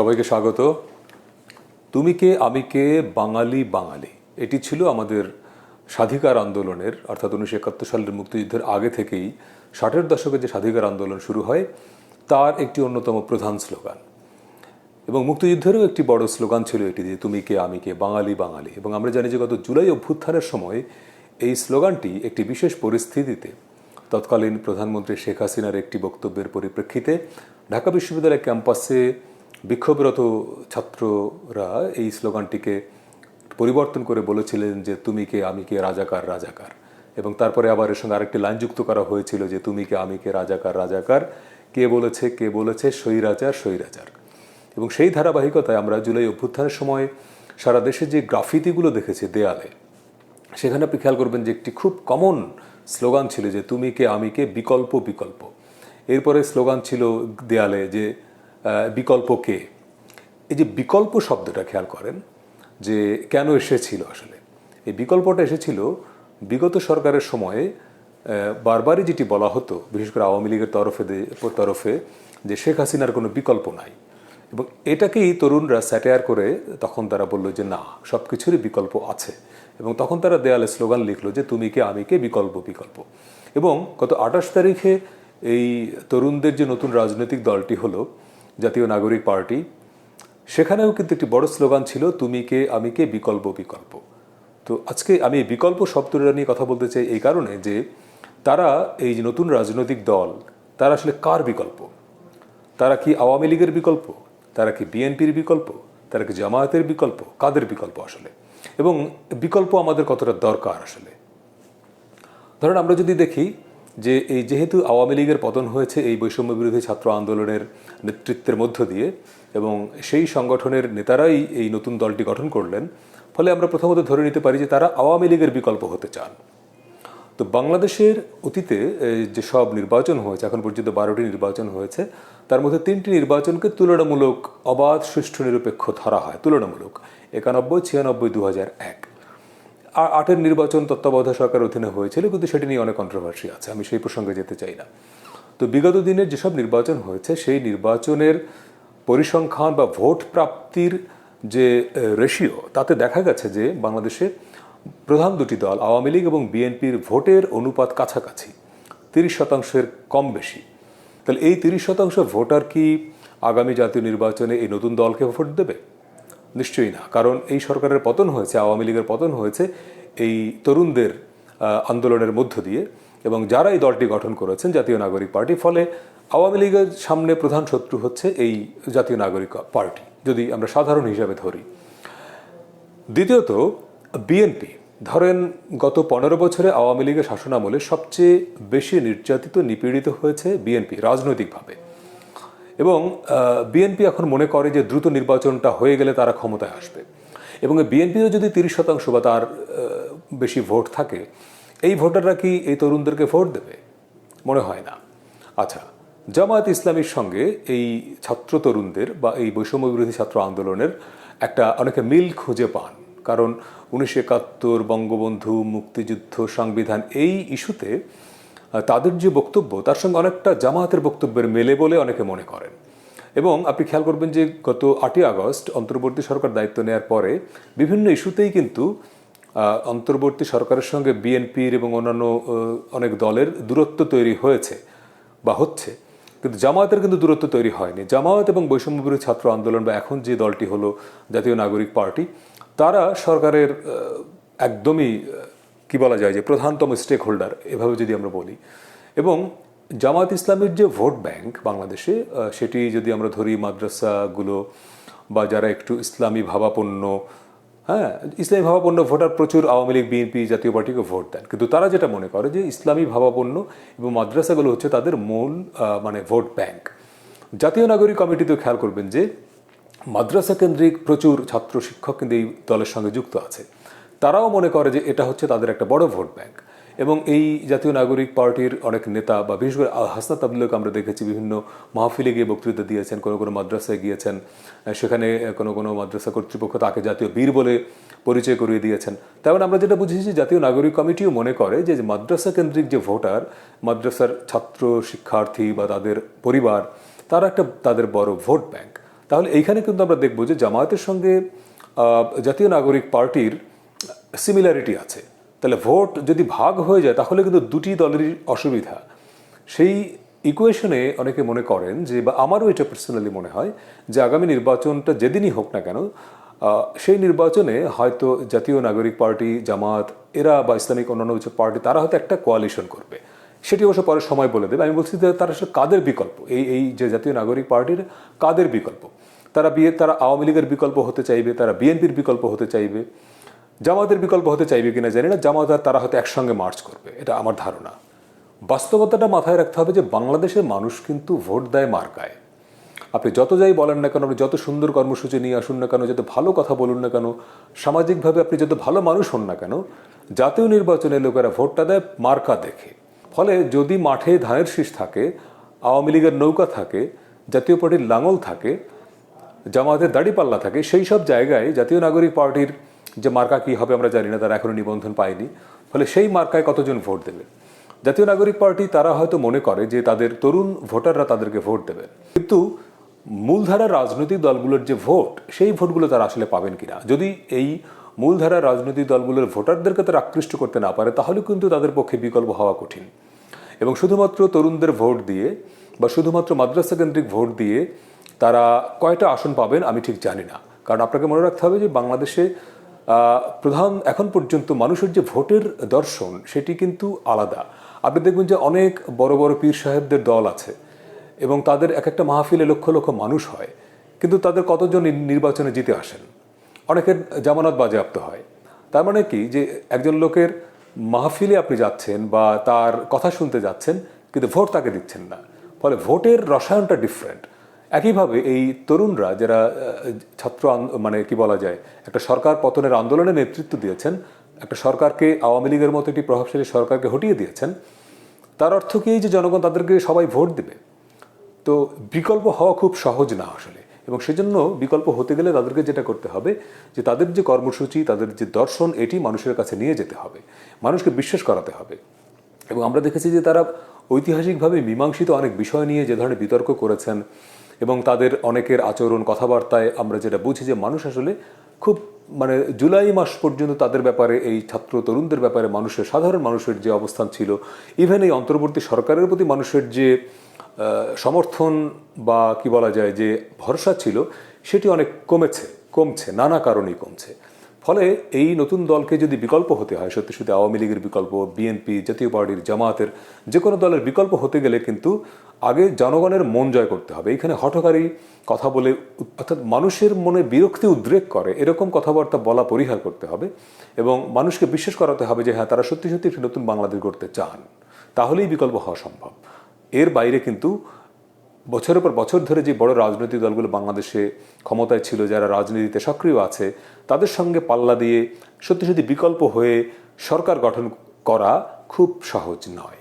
সবাইকে স্বাগত। তুমি কে, আমি কে, বাঙালি বাঙালি। এটি ছিল আমাদের স্বাধিকার আন্দোলনের, অর্থাৎ উনিশশো একাত্তর সালের মুক্তিযুদ্ধের আগে থেকেই ষাটের দশকে যে স্বাধিকার আন্দোলন শুরু হয়, তার একটি অন্যতম প্রধান স্লোগান। এবং মুক্তিযুদ্ধেরও একটি বড় স্লোগান ছিল এটি যে, তুমি কে, আমি কে, বাঙালি বাঙালি। এবং আমরা জানি যে গত জুলাই অভ্যুত্থানের সময় এই স্লোগানটি একটি বিশেষ পরিস্থিতিতে তৎকালীন প্রধানমন্ত্রী শেখ হাসিনার একটি বক্তব্যের পরিপ্রেক্ষিতে ঢাকা বিশ্ববিদ্যালয় ক্যাম্পাসে বিক্ষোভরত ছাত্ররা এই স্লোগানটিকে পরিবর্তন করে বলেছিলেন যে, তুমি কে, আমি কে, রাজাকার রাজাকার। এবং তারপরে আবার এর সঙ্গে আরেকটি লাইন যুক্ত করা হয়েছিল যে, তুমি কে, আমি কে, রাজাকার রাজাকার। কে বলেছে কে বলেছে, স্বৈরাচার স্বৈরাচার। এবং সেই ধারাবাহিকতায় আমরা জুলাই অভ্যুত্থানের সময় সারা দেশে যে গ্রাফিতিগুলো দেখেছি দেয়ালে, সেখানে আপনি খেয়াল করবেন যে, একটি খুব কমন স্লোগান ছিল যে, তুমি কে, আমি কে, বিকল্প বিকল্প। এরপরে স্লোগান ছিল দেয়ালে যে বিকল্প কে? এই যে বিকল্প শব্দটা খেয়াল করেন যে কেন এসেছিল আসলে। এই বিকল্পটা এসেছিল বিগত সরকারের সময়ে বারবারই যেটি বলা হতো, বিশেষ করে আওয়ামী লীগের তরফে তরফে, যে শেখ হাসিনার কোনো বিকল্প নাই। এবং এটাকেই তরুণরা স্যাটায়ার করে তখন তারা বলল যে না সব কিছুরই বিকল্প আছে। এবং তখন তারা দেয়ালে স্লোগান লিখলো যে তুমি কে, আমি কে, বিকল্প বিকল্প। এবং গত আঠাশ তারিখে এই তরুণদের যে নতুন রাজনৈতিক দলটি হলো জাতীয় নাগরিক পার্টি। সেখানেও কিন্তু একটি বড় স্লোগান ছিল, তুমি কে, আমি কে, বিকল্প বিকল্প। তো আজকে আমি বিকল্প শব্দটা নিয়ে কথা বলতে চাই এই কারণে যে তারা এই যে নতুন রাজনৈতিক দল, তারা আসলে কার বিকল্প? তারা কি আওয়ামী লীগের বিকল্প? তারা কি বিএনপির বিকল্প? তারা কি জামায়াতের বিকল্প? কাদের বিকল্প আসলে? এবং বিকল্প আমাদের কতটা দরকার আসলে? ধরেন আমরা যদি দেখি যে এই যেহেতু আওয়ামী লীগের পতন হয়েছে, এই বৈষম্য বিরোধী ছাত্র আন্দোলনের নেতৃত্বের মধ্য দিয়ে এবং সেই সংগঠনের নেতারাই এই নতুন দলটি গঠন করলেন, ফলে আমরা প্রথমত ধরে নিতে পারি যে তারা আওয়ামী লীগের বিকল্প হতে চান। তো বাংলাদেশের অতীতে যে সব নির্বাচন হয়েছে, এখন পর্যন্ত বারোটি নির্বাচন হয়েছে, তার মধ্যে তিনটি নির্বাচনকে তুলনামূলক অবাধ, সুষ্ঠু, নিরপেক্ষ ধরা হয়। তুলনামূলক একানব্বই, ছিয়ানব্বই দু এক। আটের নির্বাচন তত্ত্বাবধায়ক সরকার অধীনে হয়েছিল, কিন্তু সেটি নিয়ে অনেক কন্ট্রোভার্সি আছে। আমি সেই প্রসঙ্গে যেতে চাই না। তো বিগত দিনের যেসব নির্বাচন হয়েছে, সেই নির্বাচনের পরিসংখ্যান বা ভোট প্রাপ্তির যে রেশিও তাতে দেখা গেছে যে বাংলাদেশে প্রধান দুটি দল, আওয়ামী লীগ এবং বিএনপির ভোটের অনুপাত কাছাকাছি, তিরিশ শতাংশের কম বেশি। তাহলে এই তিরিশ শতাংশ ভোটার কি আগামী জাতীয় নির্বাচনে এই নতুন দলকে ভোট দেবে? নিশ্চয়ই না। কারণ এই সরকারের পতন হয়েছে, আওয়ামী লীগের পতন হয়েছে এই তরুণদের আন্দোলনের মধ্য দিয়ে এবং যারা এই দলটি গঠন করেছেন জাতীয় নাগরিক পার্টি, ফলে আওয়ামী লীগের সামনে প্রধান শত্রু হচ্ছে এই জাতীয় নাগরিক পার্টি, যদি আমরা সাধারণ হিসাবে ধরি। দ্বিতীয়ত, বিএনপি। ধরেন, গত পনেরো বছরে আওয়ামী লীগের শাসনামলে সবচেয়ে বেশি নির্যাতিত, নিপীড়িত হয়েছে বিএনপি রাজনৈতিকভাবে। এবং বিএনপি এখন মনে করে যে দ্রুত নির্বাচনটা হয়ে গেলে তারা ক্ষমতায় আসবে। এবং বিএনপিরও যদি তিরিশ শতাংশ বা তার বেশি ভোট থাকে, এই ভোটাররা কি এই তরুণদেরকে ভোট দেবে? মনে হয় না। আচ্ছা জামায়াত ইসলামীর সঙ্গে এই ছাত্র তরুণদের বা এই বৈষম্য বিরোধী ছাত্র আন্দোলনের একটা অনেকে মিল খুঁজে পান। কারণ উনিশশো একাত্তর, বঙ্গবন্ধু, মুক্তিযুদ্ধ, সংবিধান এই ইস্যুতে তাদের যে বক্তব্য, তার সঙ্গে অনেকটা জামায়াতের বক্তব্যের মেলে বলে অনেকে মনে করেন। এবং আপনি খেয়াল করবেন যে গত আটই আগস্ট অন্তর্বর্তী সরকার দায়িত্ব নেওয়ার পরে বিভিন্ন ইস্যুতেই কিন্তু অন্তর্বর্তী সরকারের সঙ্গে বিএনপির এবং অন্যান্য অনেক দলের দূরত্ব তৈরি হয়েছে বা হচ্ছে। কিন্তু জামায়াতের কিন্তু দূরত্ব তৈরি হয়নি। জামায়াত এবং বৈষম্য বিরোধী ছাত্র আন্দোলন বা এখন যে দলটি হলো জাতীয় নাগরিক পার্টি, তারা সরকারের একদমই কি বলা যায় যে প্রধানতম স্টেক হোল্ডার এভাবে যদি আমরা বলি। এবং জামাত ইসলামের যে ভোট ব্যাংক বাংলাদেশে সেটি যদি আমরা ধরি মাদ্রাসাগুলো বা যারা একটু ইসলামী ভাবাপন্ন হ্যাঁ ইসলামী ভাবাপন্ন ভোটার প্রচুর আওয়ামী লীগ, বিএনপি জাতীয় পার্টিকে ভোট দেন। কিন্তু তারা যেটা মনে করে যে ইসলামী ভাবাপন্ন এবং মাদ্রাসাগুলো হচ্ছে তাদের মূল মানে ভোট ব্যাংক। জাতীয় নাগরিক কমিটিতেও খেয়াল করবেন যে মাদ্রাসা কেন্দ্রিক প্রচুর ছাত্র শিক্ষক কিন্তু এই দলের সঙ্গে যুক্ত আছে। তারাও মনে করে যে এটা হচ্ছে তাদের একটা বড় ভোট ব্যাংক। এবং এই জাতীয় নাগরিক পার্টির অনেক নেতা বা বিশেষ করে হাসনাত আবদুল্লাহকে আমরা দেখেছি, বিভিন্ন মাহফিলে গিয়ে বক্তৃতা দিয়েছেন, কোনো কোনো মাদ্রাসায় গিয়েছেন সেখানে কোনো কোনো মাদ্রাসা কর্তৃপক্ষ তাকে জাতীয় বীর বলে পরিচয় করিয়ে দিয়েছেন। তেমন আমরা যেটা বুঝেছি জাতীয় নাগরিক কমিটিও মনে করে যে যে মাদ্রাসা কেন্দ্রিক যে ভোটার, মাদ্রাসার ছাত্র, শিক্ষার্থী বা তাদের পরিবার, তারা একটা তাদের বড় ভোট ব্যাংক। তাহলে এইখানে কিন্তু আমরা দেখব যে জামায়াতের সঙ্গে জাতীয় নাগরিক পার্টির সিমিলারিটি আছে। তাহলে ভোট যদি ভাগ হয়ে যায়, তাহলে কিন্তু দুটি দলেরই অসুবিধা। সেই ইকুয়েশনে অনেকে মনে করেন যে, বা আমারও এটা পার্সোনালি মনে হয়, যে আগামী নির্বাচনটা যেদিনই হোক না কেন সেই নির্বাচনে হয়তো জাতীয় নাগরিক পার্টি, জামাত, এরা বা ইসলামিক অন্যান্য কিছু পার্টি, তারা হয়তো একটা কোয়ালিশন করবে। সেটি অবশ্য পরে সময় বলে দেবে। আমি বলছি যে, তারা আসলে কাদের বিকল্প? এই এই যে জাতীয় নাগরিক পার্টির কাদের বিকল্প? তারা বিয়ে তারা আওয়ামী লীগের বিকল্প হতে চাইবে, তারা বিএনপির বিকল্প হতে চাইবে। জামাতের বিকল্প হতে চাইবে কিনা জানি না জামাত আর তারা হয়তো একসঙ্গে মার্চ করবে, এটা আমার ধারণা। বাস্তবতাটা মাথায় রাখতে হবে যে বাংলাদেশের মানুষ কিন্তু ভোট দেয় মার্কায়। আপনি যত যাই বলেন না কেন, আপনি যত সুন্দর কর্মসূচি নিয়ে আসুন না কেন, যত ভালো কথা বলুন না কেন, সামাজিকভাবে আপনি যত ভালো মানুষ হন না কেন, জাতীয় নির্বাচনে লোকেরা ভোটটা দেয় মার্কা দেখে। ফলে যদি মাঠে ধানের শীষ থাকে, আওয়ামী লীগের নৌকা থাকে, জাতীয় পার্টির লাঙল থাকে জামাতের দাড়িপাল্লা থাকে, সেই সব জায়গায় জাতীয় নাগরিক পার্টির যে মার্কা কী হবে আমরা জানি না, তারা এখনও নিবন্ধন পায়নি। ফলে সেই মার্কায় কতজন ভোট দেবে? জাতীয় নাগরিক পার্টি তারা হয়তো মনে করে যে তাদের তরুণ ভোটাররা তাদেরকে ভোট দেবে। কিন্তু মূলধারার রাজনৈতিক দলগুলোর যে ভোট, সেই ভোটগুলো তারা আসলে পাবেন কিনা? যদি এই মূলধারার রাজনৈতিক দলগুলোর ভোটারদেরকে তারা আকৃষ্ট করতে না পারে, তাহলে কিন্তু তাদের পক্ষে বিকল্প হওয়া কঠিন। এবং শুধুমাত্র তরুণদের ভোট দিয়ে বা শুধুমাত্র মাদ্রাসা কেন্দ্রিক ভোট দিয়ে তারা কয়টা আসন পাবেন আমি ঠিক জানি না। কারণ আপনাকে মনে রাখতে হবে যে বাংলাদেশে প্রধান এখন পর্যন্ত মানুষের যে ভোটের দর্শন, সেটি কিন্তু আলাদা। আপনি দেখবেন যে অনেক বড় বড় পীর সাহেবদের দল আছে এবং তাদের এক একটা মাহফিলে লক্ষ লক্ষ মানুষ হয়, কিন্তু তাদের কতজন নির্বাচনে জিতে আসেন? অনেকের জামানত বাজেয়াপ্ত হয়। তার মানে কি? যে একজন লোকের মাহফিলে আপনি যাচ্ছেন বা তার কথা শুনতে যাচ্ছেন, কিন্তু ভোট তাকে দিচ্ছেন না। ফলে ভোটের রসায়নটা ডিফারেন্ট একইভাবে এই তরুণরা যারা ছাত্র মানে কি বলা যায়, একটা সরকার পতনের আন্দোলনে নেতৃত্ব দিয়েছেন, একটা সরকারকে আওয়ামী লীগের মতো একটি প্রভাবশালী সরকারকে হটিয়ে দিয়েছেন, তার অর্থ কি এই যে জনগণ তাদেরকে সবাই ভোট দেবে? তো বিকল্প হওয়া খুব সহজ না আসলে। এবং সেজন্য বিকল্প হতে গেলে তাদেরকে যেটা করতে হবে, যে তাদের যে কর্মসূচি, তাদের যে দর্শন, এটি মানুষের কাছে নিয়ে যেতে হবে। মানুষকে বিশ্বাস করাতে হবে। এবং আমরা দেখেছি যে তারা ঐতিহাসিকভাবে মীমাংসিত অনেক বিষয় নিয়ে যে ধরনের বিতর্ক করেছেন এবং তাদের অনেকের আচরণ কথাবার্তায় আমরা যেটা বুঝি যে মানুষ আসলে খুব মানে জুলাই মাস পর্যন্ত তাদের ব্যাপারে, এই ছাত্র তরুণদের ব্যাপারে মানুষের, সাধারণ মানুষের যে অবস্থান ছিল ইভেন এই অন্তর্বর্তী সরকারের প্রতি মানুষের যে সমর্থন বা কি বলা যায় যে ভরসা ছিল, সেটি অনেক কমেছে, কমছে, নানা কারণেই কমছে। ফলে এই নতুন দলকে যদি বিকল্প হতে হয়, সত্যি সত্যি আওয়ামী লীগের বিকল্প বিএনপি জাতীয় পার্টির জামায়াতের যে কোনো দলের বিকল্প হতে গেলে কিন্তু আগে জনগণের মন জয় করতে হবে। এখানে হঠকারী কথা বলে অর্থাৎ মানুষের মনে বিরক্তি উদ্রেক করে, এরকম কথাবার্তা বলা পরিহার করতে হবে এবং মানুষকে বিশ্বাস করাতে হবে যে হ্যাঁ তারা সত্যি সত্যি একটি নতুন বাংলাদেশ গড়তে চান। তাহলেই বিকল্প হওয়া সম্ভব। এর বাইরে কিন্তু বছরের পর বছর ধরে যে বড় রাজনৈতিক দলগুলো বাংলাদেশে ক্ষমতায় ছিল, যারা রাজনীতিতে সক্রিয় আছে, তাদের সঙ্গে পাল্লা দিয়ে সত্যি সত্যি বিকল্প হয়ে সরকার গঠন করা খুব সহজ নয়।